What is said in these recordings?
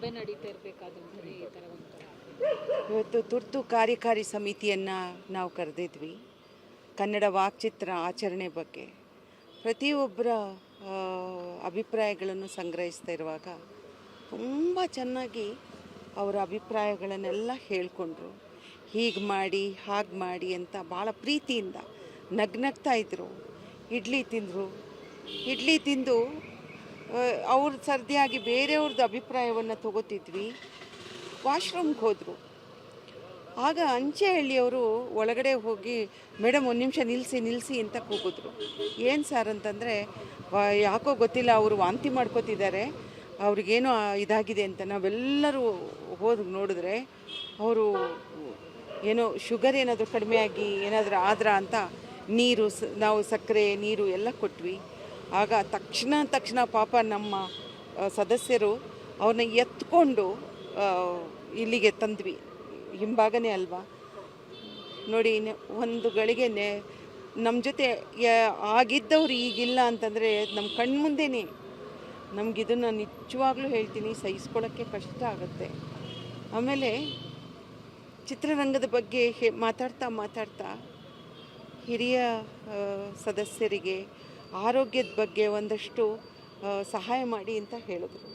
ಸಭೆ ನಡೀತಾ ಇರಬೇಕಾದ್ರೆ ಇವತ್ತು ತುರ್ತು ಕಾರ್ಯಕಾರಿ ಸಮಿತಿಯನ್ನು ನಾವು ಕರೆದಿದ್ವಿ. ಕನ್ನಡ ವಾಕ್ಚಿತ್ರ ಆಚರಣೆ ಬಗ್ಗೆ. ಪ್ರತಿಯೊಬ್ಬರ ಅಭಿಪ್ರಾಯಗಳನ್ನು ಸಂಗ್ರಹಿಸ್ತಾ ಇರುವಾಗ ತುಂಬ ಚೆನ್ನಾಗಿ ಅವರ ಅಭಿಪ್ರಾಯಗಳನ್ನೆಲ್ಲ ಹೇಳಿಕೊಂಡ್ರು. ಹೀಗೆ ಮಾಡಿ, ಹಾಗೆ ಮಾಡಿ ಅಂತ ಭಾಳ ಪ್ರೀತಿಯಿಂದ ನಗ್ನಗ್ತಾ ಇದ್ದರು ಇಡ್ಲಿ ತಿಂದರು. ಇಡ್ಲಿ ತಿಂದು ಅವ್ರ ಸರ್ದಿಯಾಗಿ ಬೇರೆಯವ್ರದ್ದು ಅಭಿಪ್ರಾಯವನ್ನು ತಗೋತಿದ್ವಿ. ವಾಶ್ರೂಮ್ಗೆ ಹೋದರು. ಆಗ ಅಂಚೆಹಳ್ಳಿಯವರು ಒಳಗಡೆ ಹೋಗಿ ಮೇಡಮ್ ಒಂದು ನಿಮಿಷ ನಿಲ್ಲಿಸಿ ನಿಲ್ಲಿಸಿ ಅಂತ ಕೂಗಿದ್ರು. ಏನು ಸರ್ ಅಂತಂದರೆ ಯಾಕೋ ಗೊತ್ತಿಲ್ಲ, ಅವರು ವಾಂತಿ ಮಾಡ್ಕೋತಿದ್ದಾರೆ. ಅವ್ರಿಗೇನು ಇದಾಗಿದೆ ಅಂತ ನಾವೆಲ್ಲರೂ ಹೋಗಿ ನೋಡಿದ್ರೆ, ಅವರು ಏನೋ ಶುಗರ್ ಏನಾದರೂ ಕಡಿಮೆ ಆಗಿ ಏನಾದರೂ ಆದ್ರ ಅಂತ ನೀರು ನಾವು ಸಕ್ಕರೆ, ನೀರು ಎಲ್ಲ ಕೊಟ್ವಿ. ಆಗ ತಕ್ಷಣ ತಕ್ಷಣ ಪಾಪ ನಮ್ಮ ಸದಸ್ಯರು ಅವನ್ನ ಎತ್ಕೊಂಡು ಇಲ್ಲಿಗೆ ತಂದ್ವಿ. ಹಿಂಭಾಗನೇ ಅಲ್ವಾ? ನೋಡಿ ಒಂದು ಗಳಿಗೆ ನಮ್ಮ ಜೊತೆ ಆಗಿದ್ದವ್ರು ಈಗಿಲ್ಲ ಅಂತಂದರೆ ನಮ್ಮ ಕಣ್ಮುಂದೆನೇ ನಮಗಿದನ್ನು ನಿಜವಾಗ್ಲೂ ಹೇಳ್ತೀನಿ ಸಹಿಸ್ಕೊಳ್ಳೋಕ್ಕೆ ಕಷ್ಟ ಆಗುತ್ತೆ. ಆಮೇಲೆ ಚಿತ್ರರಂಗದ ಬಗ್ಗೆ ಹೇ, ಮಾತಾಡ್ತಾ ಮಾತಾಡ್ತಾ ಹಿರಿಯ ಸದಸ್ಯರಿಗೆ ಆರೋಗ್ಯದ ಬಗ್ಗೆ ಒಂದಷ್ಟು ಸಹಾಯ ಮಾಡಿ ಅಂತ ಹೇಳಿದ್ರು.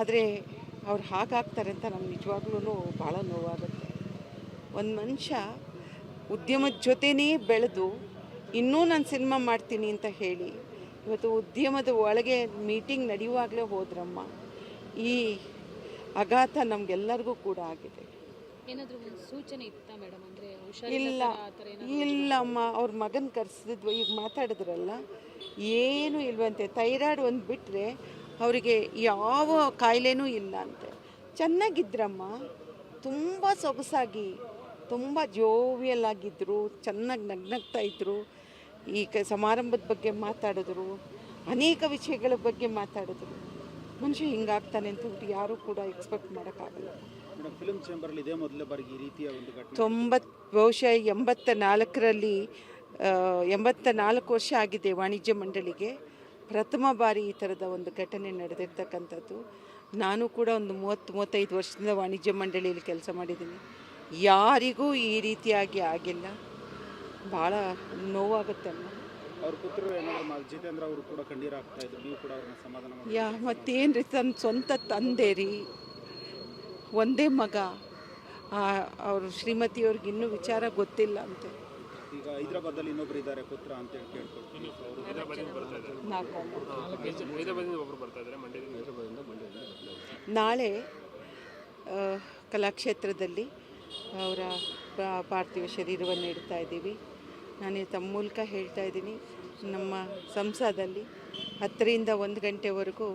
ಆದರೆ ಅವ್ರು ಹಾಗಾಗ್ತಾರೆ ಅಂತ ನಮ್ಗೆ ನಿಜವಾಗ್ಲೂ ಭಾಳ ನೋವಾಗುತ್ತೆ. ಒಂದು ಮನುಷ್ಯ ಉದ್ಯಮದ ಜೊತೆನೇ ಬೆಳೆದು ಇನ್ನೂ ನಾನು ಸಿನಿಮಾ ಮಾಡ್ತೀನಿ ಅಂತ ಹೇಳಿ, ಇವತ್ತು ಉದ್ಯಮದ ಒಳಗೆ ಮೀಟಿಂಗ್ ನಡೆಯುವಾಗಲೇ ಹೋದ್ರಮ್ಮ, ಈ ಆಘಾತ ನಮಗೆಲ್ಲರಿಗೂ ಕೂಡ ಆಗಿದೆ. ಇಲ್ಲ. ಇಲ್ಲಮ್ಮ ಅವ್ರ ಮಗನ ಕರೆಸಿದ್ವು ಈಗ ಮಾತಾಡಿದ್ರಲ್ಲ ಏನೂ ಇಲ್ವಂತೆ ಥೈರಾಯ್ಡ್ ಒಂದು ಬಿಟ್ಟರೆ ಅವರಿಗೆ ಯಾವ ಕಾಯಿಲೆನೂ ಇಲ್ಲ ಅಂತೆ. ಚೆನ್ನಾಗಿದ್ರಮ್ಮ. ತುಂಬ ಸೊಗಸಾಗಿ ತುಂಬ ಜೋವಿಯಲ್ ಆಗಿದ್ದರು ಚೆನ್ನಾಗಿ ನಗ್ನಗ್ತಾ ಇದ್ದರು ಈ ಕ ಸಮಾರಂಭದ ಬಗ್ಗೆ ಮಾತಾಡಿದ್ರು ಅನೇಕ ವಿಷಯಗಳ ಬಗ್ಗೆ ಮಾತಾಡಿದ್ರು. ಮನುಷ್ಯ ಹಿಂಗಾಗ್ತಾನೆ ಅಂತ ಹೇಳ್ಬಿಟ್ಟು ಯಾರೂ ಕೂಡ ಎಕ್ಸ್ಪೆಕ್ಟ್ ಮಾಡೋಕ್ಕಾಗಲ್ಲ. ಫಿಲ್ಮ್ ಚೇಂಬರಲ್ಲಿ ಇದೇ ಮೊದಲ ಬಾರಿಗೆ ಈ ರೀತಿಯ ಒಂದು ಘಟನೆ. ತೊಂಬತ್ತು ಬಹುಶಃ ಎಂಬತ್ತ ನಾಲ್ಕರಲ್ಲಿ ಎಂಬತ್ತ ನಾಲ್ಕು ವರ್ಷ ಆಗಿದೆ ವಾಣಿಜ್ಯ ಮಂಡಳಿಗೆ. ಪ್ರಥಮ ಬಾರಿ ಈ ಥರದ ಒಂದು ಘಟನೆ ನಡೆದಿರ್ತಕ್ಕಂಥದ್ದು. ನಾನು ಕೂಡ ಒಂದು ಮೂವತ್ತು ಮೂವತ್ತೈದು ವರ್ಷದಿಂದ ವಾಣಿಜ್ಯ ಮಂಡಳಿಯಲ್ಲಿ ಕೆಲಸ ಮಾಡಿದ್ದೀನಿ. ಯಾರಿಗೂ ಈ ರೀತಿಯಾಗಿ ಆಗಿಲ್ಲ. ಭಾಳ ನೋವಾಗುತ್ತೆ ಅಮ್ಮ. ಅವ್ರ ಪುತ್ರರು ಏನಾದ್ರು ಮಾ- ಜಿತೇಂದ್ರ ಅವರು ಕೂಡ ಕಣ್ಣೀರು ಹಾಕ್ತಾ ಇದ್ರು. ನೀವು ಕೂಡ ಅವ್ರನ್ನ ಸಮಾಧಾನ ಯಾ ಮತ್ತೇನು ರೀ ತನ್ನ ಸ್ವಂತ ತಂದೆ ರೀ. ಒಂದೇ ಮಗ. ಅವರು ಶ್ರೀಮತಿಯವ್ರಿಗೆ ಇನ್ನೂ ವಿಚಾರ ಗೊತ್ತಿಲ್ಲ ಅಂತೆ. ಈಗ ಹೈದರಾಬಾದಲ್ಲಿ ಇನ್ನೊಬ್ರು ಇದ್ದಾರೆ ಪುತ್ರ ಅಂತ ಹೇಳಿ ಕೇಳ್ಕೊಳ್ತೀನಿ. ಅವರು ನಾಲ್ಕು ಮಂಡ್ಯದಿಂದ ನಾಳೆ ಕಲಾಕ್ಷೇತ್ರದಲ್ಲಿ ಅವರ ಪಾರ್ಥಿವ ಶರೀರವನ್ನು ಇಡ್ತಾ ಇದ್ದೀವಿ. ನಾನು ತಮ್ಮ ಮೂಲಕ ಹೇಳ್ತಾ ಇದ್ದೀನಿ ನಮ್ಮ ಸಂಸದಲ್ಲಿ ಹತ್ತರಿಂದ ಒಂದು ಗಂಟೆವರೆಗೂ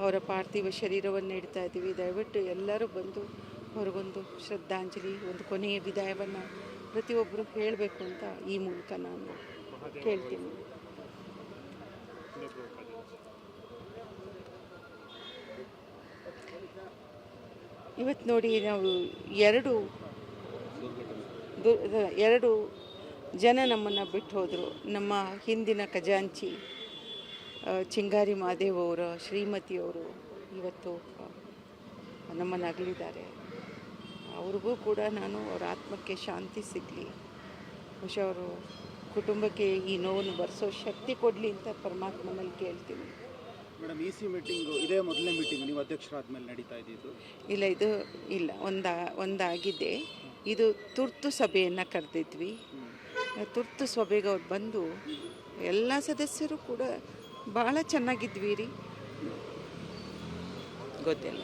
ಅವರ ಪಾರ್ಥಿವ ಶರೀರವನ್ನು ಇಡ್ತಾ ಇದ್ದೀವಿ. ದಯವಿಟ್ಟು ಎಲ್ಲರೂ ಬಂದು ಅವ್ರಿಗೊಂದು ಶ್ರದ್ಧಾಂಜಲಿ, ಒಂದು ಕೊನೆಯ ವಿದಾಯವನ್ನು ಪ್ರತಿಯೊಬ್ಬರು ಹೇಳಬೇಕು ಅಂತ ಈ ಮೂಲಕ ನಾನು ಕೇಳ್ತೀನಿ. ಇವತ್ತು ನೋಡಿ ನಾವು ಎರಡು ಎರಡು ಜನ ನಮ್ಮನ್ನು ಬಿಟ್ಟು ಹೋದರು. ನಮ್ಮ ಹಿಂದಿನ ಖಜಾಂಚಿ ಚಿಂಗಾರಿ ಮಹಾದೇವ್ ಅವರ ಶ್ರೀಮತಿಯವರು ಇವತ್ತು ಆ, ನಮ್ಮನ್ನು ಅಗಲಿದ್ದಾರೆ ಅವ್ರಿಗೂ ಕೂಡ ನಾನು ಅವ್ರ ಆತ್ಮಕ್ಕೆ ಶಾಂತಿ ಸಿಗಲಿ. ಬಹುಶಃ ಅವರು ಕುಟುಂಬಕ್ಕೆ ಈ ನೋವನ್ನು ಬರೆಸೋ ಶಕ್ತಿ ಕೊಡಲಿ ಅಂತ ಪರಮಾತ್ಮನಲ್ಲಿ ಕೇಳ್ತೀನಿ. ಮೇಡಮ್ ಇ ಸಿ ಮೀಟಿಂಗು ಇದೇ ಮೊದಲನೇ ಮೀಟಿಂಗ್ ನೀವು ಅಧ್ಯಕ್ಷರಾದ ಮೇಲೆ ನಡೀತಾ ಇದ್ದಿದ್ದು? ಇಲ್ಲ ಇದು ಇಲ್ಲ ಒಂದ ಒಂದಾಗಿದೆ. ಇದು ತುರ್ತು ಸಭೆಯನ್ನು ಕರೆದಿದ್ವಿ. ತುರ್ತು ಸಭೆಗೆ ಅವ್ರು ಬಂದು ಎಲ್ಲ ಸದಸ್ಯರು ಕೂಡ ಭಾಳ ಚೆನ್ನಾಗಿದ್ವಿ ರೀ. ಗೊತ್ತಿಲ್ಲ.